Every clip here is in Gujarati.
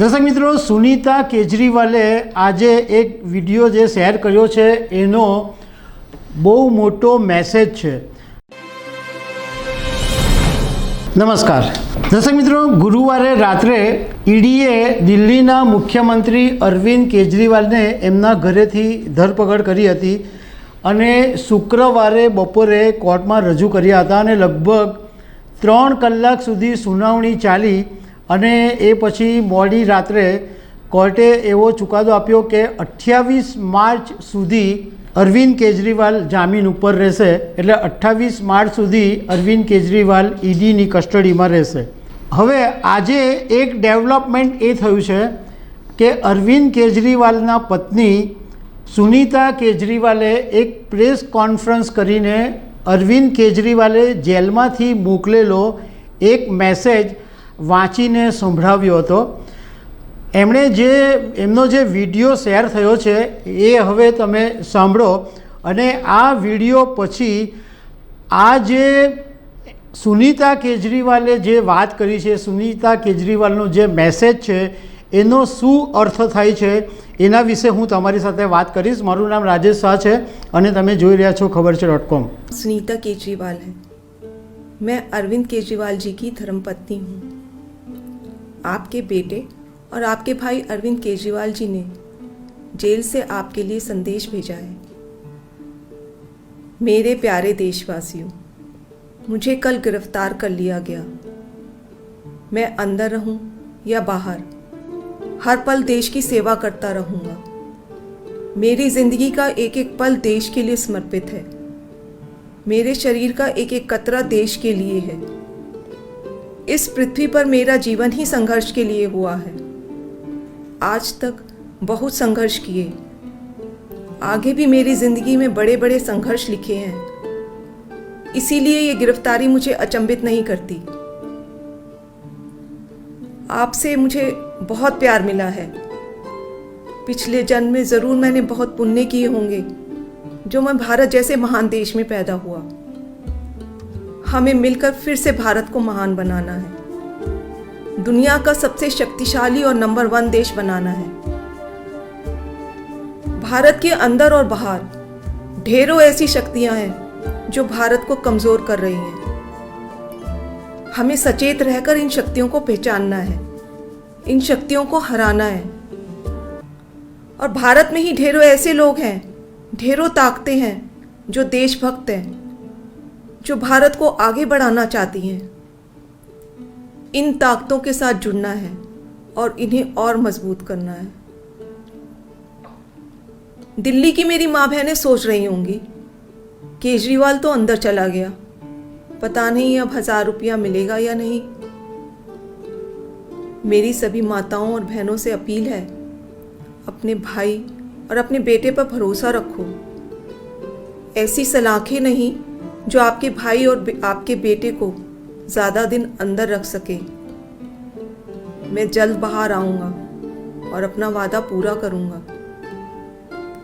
દર્શક મિત્રો, સુનીતા કેજરીવાલે આજે એક વીડિયો જે શેર કર્યો છે, એનો બહુ મોટો મેસેજ છે. નમસ્કાર. દર્શક મિત્રો, ગુરુવારે રાત્રે ઈડીએ દિલ્હીના મુખ્યમંત્રી અરવિંદ કેજરીવાલને એમના ઘરેથી ધરપકડ કરી હતી અને શુક્રવારે બપોરે કોર્ટમાં રજૂ કર્યા હતા અને લગભગ ત્રણ કલાક સુધી સુનાવણી ચાલી અને એ પછી મોડી રાત્રે કોર્ટે એવો ચુકાદો આપ્યો કે અઠ્યાવીસ માર્ચ સુધી અરવિંદ કેજરીવાલ જામીન ઉપર રહેશે. એટલે અઠ્ઠાવીસ માર્ચ સુધી અરવિંદ કેજરીવાલ ઈડીની કસ્ટડીમાં રહેશે. હવે આજે એક ડેવલપમેન્ટ એ થયું છે કે અરવિંદ કેજરીવાલના પત્ની સુનીતા કેજરીવાલે એક પ્રેસ કોન્ફરન્સ કરીને અરવિંદ કેજરીવાલે જેલમાંથી મોકલેલો એક મેસેજ વાંચીને સંભળાવ્યો હતો એમણે જે એમનો જે વિડીયો શેર થયો છે એ હવે તમે સાંભળો અને આ વિડીયો પછી આ જે સુનીતા કેજરીવાલે જે વાત કરી છે સુનીતા કેજરીવાલનો જે મેસેજ છે એનો શું અર્થ થાય છે એના વિશે હું તમારી સાથે વાત કરીશ મારું નામ રાજેશ શાહ છે અને તમે જોઈ રહ્યા છો ખબર છે ડોટ કોમ सुनीता केजरीवाल है मैं अरविंद केजरीवाल जी की धर्मपत्नी हूँ आपके बेटे और आपके भाई अरविंद केजरीवाल जी ने जेल से आपके लिए संदेश भेजा है। मेरे प्यारे देशवासियों, मुझे कल गिरफ़्तार कर लिया गया। मैं अंदर रहूँ या बाहर, हर पल देश की सेवा करता रहूँगा। मेरी ज़िंदगी का एक एक पल देश के लिए समर्पित है। मेरे शरीर का एक एक कतरा देश के लिए है। इस पृथ्वी पर मेरा जीवन ही संघर्ष के लिए हुआ है। आज तक बहुत संघर्ष किए। आगे भी मेरी ज़िंदगी में बड़े बड़े संघर्ष लिखे हैं। इसीलिए ये गिरफ्तारी मुझे अचंभित नहीं करती। आपसे मुझे बहुत प्यार मिला है। पिछले जन्म में ज़रूर मैंने बहुत पुण्य किए होंगे, जो मैं भारत जैसे महान देश में पैदा हुआ। हमें मिलकर फिर से भारत को महान बनाना है। दुनिया का सबसे शक्तिशाली और नंबर वन देश बनाना है। भारत के अंदर और बाहर ढेरों ऐसी शक्तियाँ हैं जो भारत को कमज़ोर कर रही हैं। हमें सचेत रहकर इन शक्तियों को पहचानना है, इन शक्तियों को हराना है। और भारत में ही ढेरों ऐसे लोग हैं, ढेरों ताकतें हैं जो देशभक्त हैं। जो भारत को आगे बढ़ाना चाहती हैं, इन ताकतों के साथ जुड़ना है और इन्हें और मज़बूत करना है। दिल्ली की मेरी माँ बहनें सोच रही होंगी, केजरीवाल तो अंदर चला गया। पता नहीं अब हज़ार रुपया मिलेगा या नहीं। मेरी सभी माताओं और बहनों से अपील है, अपने भाई और अपने बेटे पर भरोसा रखो। ऐसी सलाखें नहीं जो आपके भाई और आपके बेटे को ज़्यादा दिन अंदर रख सके। मैं जल्द बाहर आऊँगा और अपना वादा पूरा करूँगा।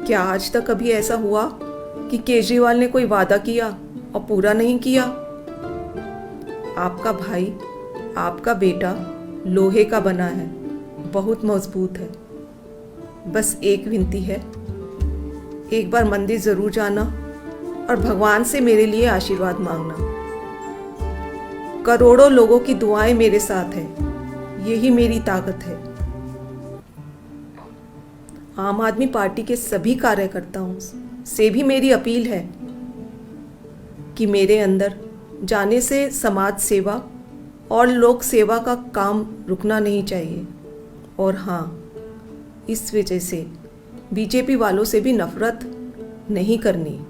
क्या आज तक कभी ऐसा हुआ कि केजरीवाल ने कोई वादा किया और पूरा नहीं किया? आपका भाई, आपका बेटा लोहे का बना है, बहुत मज़बूत है। बस एक विनती है, एक बार मंदिर ज़रूर जाना। और भगवान से मेरे लिए आशीर्वाद मांगना। करोड़ों लोगों की दुआएँ मेरे साथ है। यही मेरी ताकत है। आम आदमी पार्टी के सभी कार्यकर्ताओं से भी मेरी अपील है कि मेरे अंदर जाने से समाज सेवा और लोक सेवा का काम रुकना नहीं चाहिए। और हाँ इस वजह से बीजेपी वालों से भी नफरत नहीं करनी।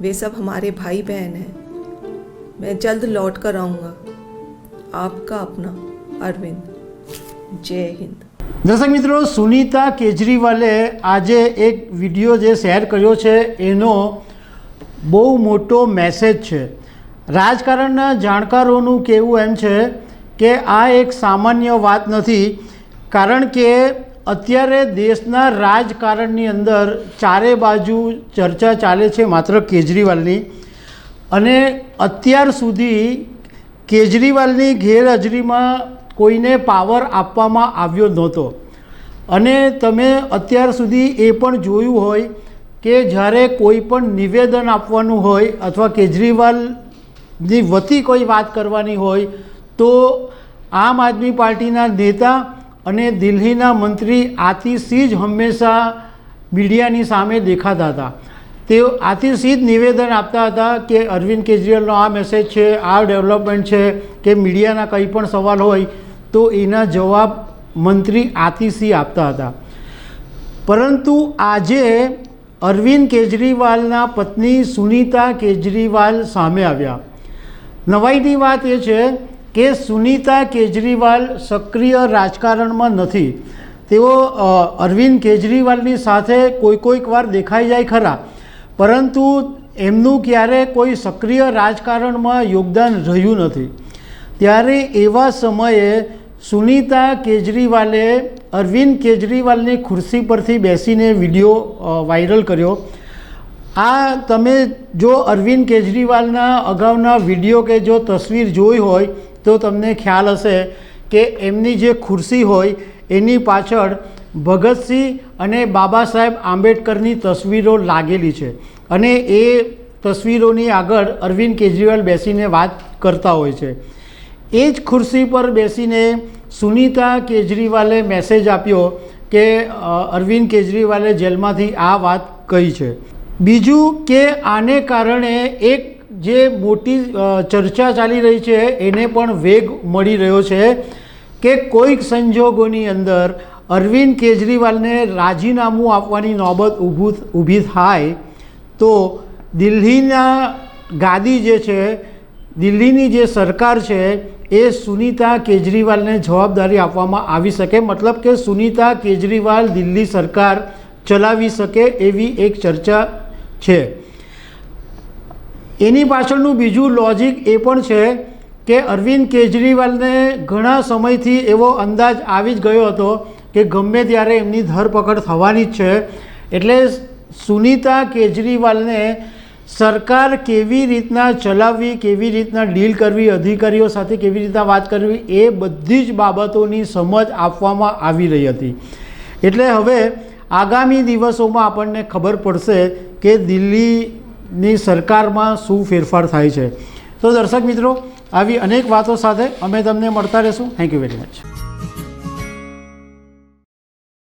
वे सब हमारे भाई बहन हैं मैं जल्द लौट कर आऊँगा आपका अपना अरविंद जय हिंद દર્શક મિત્રો સુનીતા કેજરીવાલે આજે એક વિડીયો જે શેર કર્યો છે એનો બહુ મોટો મેસેજ છે રાજકારણના જાણકારોનું કહેવું એમ છે કે આ એક સામાન્ય વાત નથી કારણ કે અત્યારે દેશના રાજકારણની અંદર ચારે બાજુ ચર્ચા ચાલે છે માત્ર કેજરીવાલની. અને અત્યાર સુધી કેજરીવાલની ગેરહાજરીમાં કોઈને પાવર આપવામાં આવ્યો નહોતો. અને તમે અત્યાર સુધી એ પણ જોયું હોય કે જ્યારે કોઈ પણ નિવેદન આપવાનું હોય અથવા કેજરીવાલની વતી કોઈ વાત કરવાની હોય તો આમ આદમી પાર્ટીના નેતા અને દિલ્હીના મંત્રી આતિશી જ હંમેશા મીડિયાની સામે દેખાતા હતા. તેઓ આતિશી જ નિવેદન આપતા હતા કે અરવિંદ કેજરીવાલનો આ મેસેજ છે, આ ડેવલપમેન્ટ છે, કે મીડિયાના કંઈ પણ સવાલ હોય તો એના જવાબ મંત્રી આતિશી આપતા હતા. પરંતુ આજે અરવિંદ કેજરીવાલના પત્ની સુનીતા કેજરીવાલ સામે આવ્યા. નવાઈની વાત એ છે કે સુનીતા કેજરીવાલ સક્રિય રાજકારણમાં નથી. તેઓ અરવિંદ કેજરીવાલની સાથે કોઈ કોઈક વાર દેખાઈ જાય ખરા. પરંતુ એમનું ક્યારે કોઈ સક્રિય રાજકારણમાં યોગદાન રહ્યું નથી. ત્યારે એવા સમયે સુનીતા કેજરીવાલે અરવિંદ કેજરીવાલની ખુરશી પરથી બેસીને વીડિયો વાયરલ કર્યો. આ તમે જો અરવિંદ કેજરીવાલના અગાઉના વીડિયો કે જો તસવીર જોઈ હોય, તો તમને ખ્યાલ હશે કે એમની જે ખુરશી હોય, એની પાછળ ભગતસિંહ અને બાબા સાહેબ આંબેડકરની તસવીરો લાગેલી છે. અને એ તસવીરોની આગળ અરવિંદ કેજરીવાલ બેસીને વાત કરતા હોય છે. એ જ ખુરશી પર બેસીને સુનીતા કેજરીવાલે મેસેજ આપ્યો કે અરવિંદ કેજરીવાલે જેલમાંથી આ વાત કહી છે. બીજું કે આને કારણે એક જે મોટી ચર્ચા ચાલી રહી છે, એને પણ વેગ મળી રહ્યો છે કે કોઈક સંજોગોની અંદર અરવિંદ કેજરીવાલને રાજીનામું આપવાની નોબત ઊભું ઊભી થાય તો દિલ્હીના ગાદી જે છે, દિલ્હીની જે સરકાર છે, એ સુનીતા કેજરીવાલને જવાબદારી આપવામાં આવી શકે. મતલબ કે સુનીતા કેજરીવાલ દિલ્હી સરકાર ચલાવી શકે એવી એક ચર્ચા છે. એની પાછળનું બીજું લોજિક એ પણ છે કે અરવિંદ કેજરીવાલને ઘણા સમયથી એવો અંદાજ આવી જ ગયો હતો કે ગમે ત્યારે એમની ધરપકડ થવાની જ છે. એટલે સુનીતા કેજરીવાલને સરકાર કેવી રીતના ચલાવવી, કેવી રીતના ડીલ કરવી, અધિકારીઓ સાથે કેવી રીતના વાત કરવી, એ બધી જ બાબતોની સમજ આપવામાં આવી રહી હતી. એટલે હવે આગામી દિવસોમાં આપણને ખબર પડશે કે દિલ્હીની સરકારમાં શું ફેરફાર થાય છે. તો દર્શક મિત્રો, આવી અનેક વાતો સાથે અમે તમને મળતા રહેશું. Thank you very much